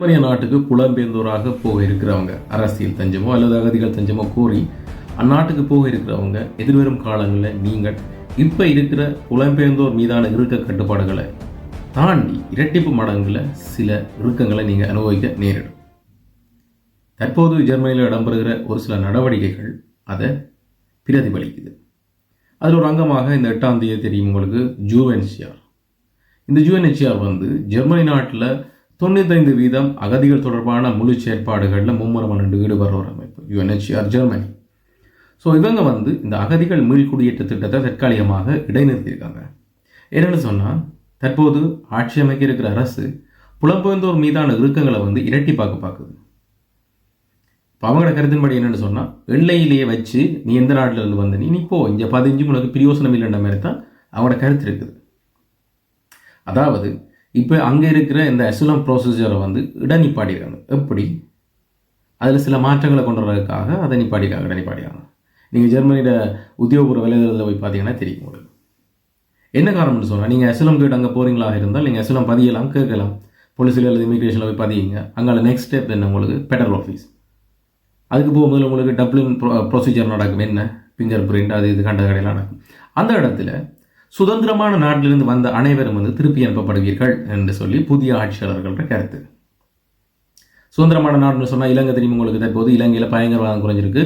ஜெர்மனிய நாட்டுக்கு புலம்பெயர்ந்தோராக போக இருக்கிறவங்க அரசியல் தஞ்சமோ அல்லது அகதிகள் தஞ்சமோ கோரி அந்நாட்டுக்கு போக இருக்கிறவங்க எதிர்வரும் காலங்களில் நீங்கள் இப்போ இருக்கிற புலம்பெயர்ந்தோர் மீதான இறுக்க கட்டுப்பாடுகளை தாண்டி இரட்டிப்பு மடங்களில் சில இறுக்கங்களை நீங்கள் அனுபவிக்க நேரிடும். தற்போது ஜெர்மனியில் இடம்பெறுகிற ஒரு சில நடவடிக்கைகள் அதை பிரதிபலிக்குது. அதில் ஒரு அங்கமாக இந்த எட்டாம் தேதி தெரியும் உங்களுக்கு ஜூஎன்சிஆர் இந்த யூஎன்ஹெச்ஆர் வந்து ஜெர்மனி நாட்டில் தொண்ணூத்தைந்து வீதம் அகதிகள் தொடர்பான முழு செயற்பாடுகளில் மும்முரமாக நின்று ஈடுபடுற ஒரு அமைப்பு யுஎன்ஹெச்ஆர் ஜெர்மனி ஸோ இவங்க வந்து இந்த அகதிகள் மீள்குடியேற்ற திட்டத்தை தற்காலிகமாக இடைநிறுத்தியிருக்காங்க. என்னென்னு சொன்னால் தற்போது ஆட்சி அமைக்க இருக்கிற அரசு புலம்பெயர்ந்தோர் மீதான இறுக்கங்களை வந்து இரட்டி பார்க்க பார்க்குது. இப்போ அவங்களோட கருத்தின்படி என்னென்னு சொன்னால் எல்லையிலேயே வச்சு நீ எந்த நாட்டிலிருந்து வந்த நீ நீ போ இங்கே பதிஞ்சு உனக்கு பிரியோசனம் இல்லைன்ற மாதிரி தான் அவங்களோட கருத்து இருக்குது. அதாவது இப்போ அங்கே இருக்கிற இந்த அசுலம் ப்ரொசீஜரை வந்து இடநிப்பாடிருக்காங்க எப்படி? அதில் சில மாற்றங்களை கொண்டு வரதுக்காக அதை நிப்பாடிக்காங்க இடநிப்பாடிக்காங்க நீங்கள் ஜெர்மனியோட உத்தியோகபூர்வ விலைகளில் போய் பார்த்தீங்கன்னா தெரியும் உங்களுக்கு. என்ன காரணம்னு சொன்னால் நீங்கள் அசுலம் கேட்டு அங்கே போகிறீங்களா இருந்தால் நீங்கள் அசுலம் பதியலாம் கேட்கலாம். போலீஸில் அல்லது இமிக்ரேஷனில் போய் பதியுங்க. அங்கே நெக்ஸ்ட் ஸ்டெப் என்ன உங்களுக்கு? பெடரல் ஆஃபீஸ் அதுக்கு போகும்போது உங்களுக்கு டப்ளின் ப்ரொசீஜர் நடக்கும். என்ன? ஃபிங்கர் பிரிண்ட் அது இது கண்ட கடையில் நடக்கும். அந்த இடத்துல சுதந்திரமான நாட்டிலிருந்து வந்த அனைவரும் வந்து திருப்பி அனுப்பப்படுவீர்கள் என்று சொல்லி புதிய ஆட்சியாளர்கள கருத்து. சுதந்திரமான நாடுன்னு சொன்னால் இலங்கை தெரியும் உங்களுக்கு? தற்போது இலங்கையில் பயங்கரவாதம் குறைஞ்சிருக்கு.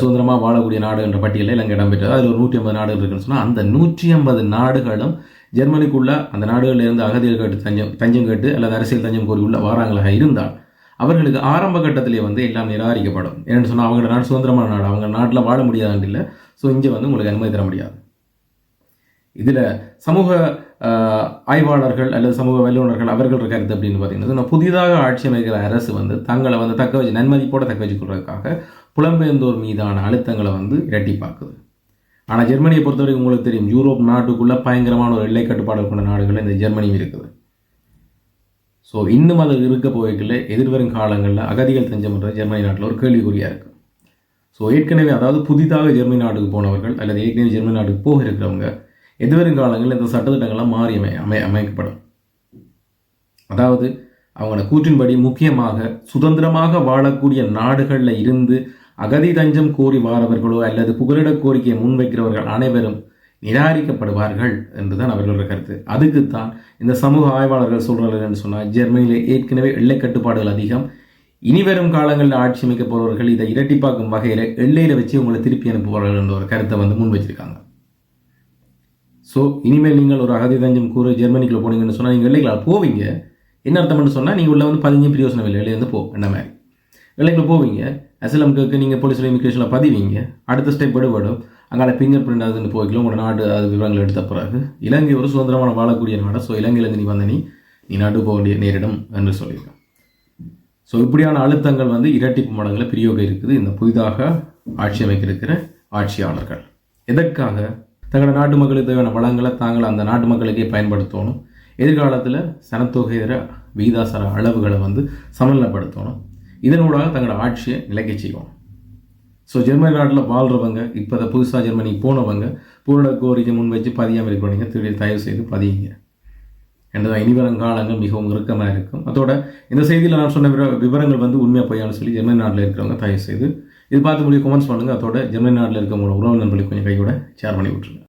சுதந்திரமாக வாழக்கூடிய நாடு என்ற பட்டியலில் இலங்கை இடம்பெற்றது அதில் ஒரு நூற்றி ஐம்பது நாடுகள் இருக்குன்னு சொன்னால் அந்த நூற்றி ஐம்பது நாடுகளும் ஜெர்மனிக்குள்ள அந்த நாடுகளில் இருந்து அகதிகள் கேட்டு தஞ்சம் தஞ்சம் கேட்டு அல்லது அரசியல் தஞ்சம் கோரி உள்ள வாராங்களாக இருந்தால் அவர்களுக்கு ஆரம்ப கட்டத்திலே வந்து எல்லாம் நிராகரிக்கப்படும். ஏன்னு சொன்னால் அவங்களோட நாடு சுதந்திரமான நாடு. அவங்க நாட்டில் வாழ முடியாதுன்னு இல்லை. ஸோ இங்கே வந்து உங்களுக்கு அனுமதி தர முடியாது. இதில் சமூக ஆய்வாளர்கள் அல்லது சமூக வல்லுநர்கள் அவர்கள் கருத்து அப்படின்னு பார்த்தீங்கன்னா நான் புதிதாக ஆட்சி அமைக்கிற அரசு வந்து தங்களை வந்து தக்க வச்சு நன்மதிப்போடு தக்க வச்சுக்கிறதுக்காக புலம்பெயர்ந்தோர் மீதான அழுத்தங்களை வந்து இரட்டிப்பாக்குது ஆனால் ஜெர்மனியை பொறுத்தவரைக்கும் உங்களுக்கு தெரியும் யூரோப் நாட்டுக்குள்ளே பயங்கரமான ஒரு எல்லை கட்டுப்பாடு கொண்ட நாடுகள் இந்த ஜெர்மனியும் இருக்குது. ஸோ இன்னும் அது இருக்க போய்க்குள்ள எதிர்வரும் காலங்களில் அகதிகள் தஞ்சம்ன்ற ஜெர்மனி நாட்டில் ஒரு கேள்விக்குறியாக இருக்குது ஸோ ஏற்கனவே அதாவது புதிதாக ஜெர்மனி நாட்டுக்கு போனவர்கள் அல்லது ஏற்கனவே ஜெர்மனி நாட்டுக்கு போக இருக்கிறவங்க எதிர்வரும் காலங்களில் இந்த சட்டத்திட்டங்கள்லாம் மாறி அமை அமை அமைக்கப்படும்? அதாவது அவங்களோட கூற்றின்படி முக்கியமாக சுதந்திரமாக வாழக்கூடிய நாடுகளில் இருந்து அகதி தஞ்சம் கோரி வாரவர்களோ அல்லது புகலிட கோரிக்கையை முன்வைக்கிறவர்கள் அனைவரும் நிராகரிக்கப்படுவார்கள் என்றுதான் அவர்களோட கருத்து. அதுக்குத்தான் இந்த சமூக ஆய்வாளர்கள் சொல்கிறார்கள் என்று சொன்னால் ஜெர்மனியில் ஏற்கனவே எல்லை கட்டுப்பாடுகள் அதிகம். இனி வரும் காலங்களில் ஆட்சி அமைக்க போகிறவர்கள் இதை இரட்டிப்பாக்கும் வகையில் எல்லையில் வச்சு உங்களை திருப்பி அனுப்புவார்கள் என்ற ஒரு கருத்தை வந்து முன் வச்சிருக்காங்க ஸோ இனிமேல் நீங்கள் ஒரு அகதி தஞ்சம் கூறு ஜெர்மனிக்குள்ள போனீங்கன்னு சொன்னால் நீங்கள் எல்லைக்குள்ள போவீங்க. என்ன அர்த்தம்னு சொன்னால் நீங்கள் உள்ள வந்து பதிஞ்சு பிரியோசனம் இல்லை வெளியே வந்து போ என்ன மாதிரி. எல்லைக்குள்ள போவீங்க அசலம்க்கு நீங்கள் போலீஸில் இமிக்ரேஷனில் பதிவீங்க அடுத்த ஸ்டெப் விடுபடும். அங்கால ஃபிங்கர் பிரிண்ட் அதுன்னு போய்க்கலாம் உங்களோட நாடு அது விவரங்கள் எடுத்த பிறகு. இலங்கை ஒரு சுதந்திரமான வாழக்கூடிய நாடு. ஸோ இலங்கையிலேருந்து நீ வந்த நீ நீ நாடு போக வேண்டிய நேரிடம் என்று சொல்லியிருக்கேன் ஸோ இப்படியான அழுத்தங்கள் வந்து இரட்டிப்பு மடங்களில் பிரியோக இருக்குது. இந்த புதிதாக ஆட்சி அமைக்க இருக்கிற ஆட்சியாளர்கள். எதற்காக? தங்களோட நாட்டு மக்களுக்கு தேவையான வளங்களை தாங்கள் அந்த நாட்டு மக்களுக்கே பயன்படுத்தணும். எதிர்காலத்தில் சனத்தொகையர விகிதாசார அளவுகளை வந்து சமநிலைப்படுத்தணும். இதனூடாக தங்களோட ஆட்சியை நிலைக்க செய்வோம் ஸோ ஜெர்மனி நாட்டில் வாழ்கிறவங்க இப்போ அதை புதுசாக ஜெர்மனி போனவங்க பூரண கோரிக்கை முன் வச்சு பதியாமல் இருக்கிறவங்க திருடி தயவு செய்து பதியுங்க. என்றதான் இனிவரும் காலங்கள் மிகவும் இறுக்கமாக இருக்கும். அதோட இந்த செய்தியில் நான் சொன்ன விவரங்கள் வந்து உண்மையாக பொய்யான்னு சொல்லி ஜெர்மனி நாட்டில் இருக்கிறவங்க தயவு செய்து இது பார்த்து முடிய கமெண்ட்ஸ் பண்ணுங்கள் அதோட ஜெர்மனி நாட்டில் இருக்கவங்களோட உறவு நண்பர்களுக்கு கொஞ்சம் கையோட ஷேர் பண்ணி விட்ருங்க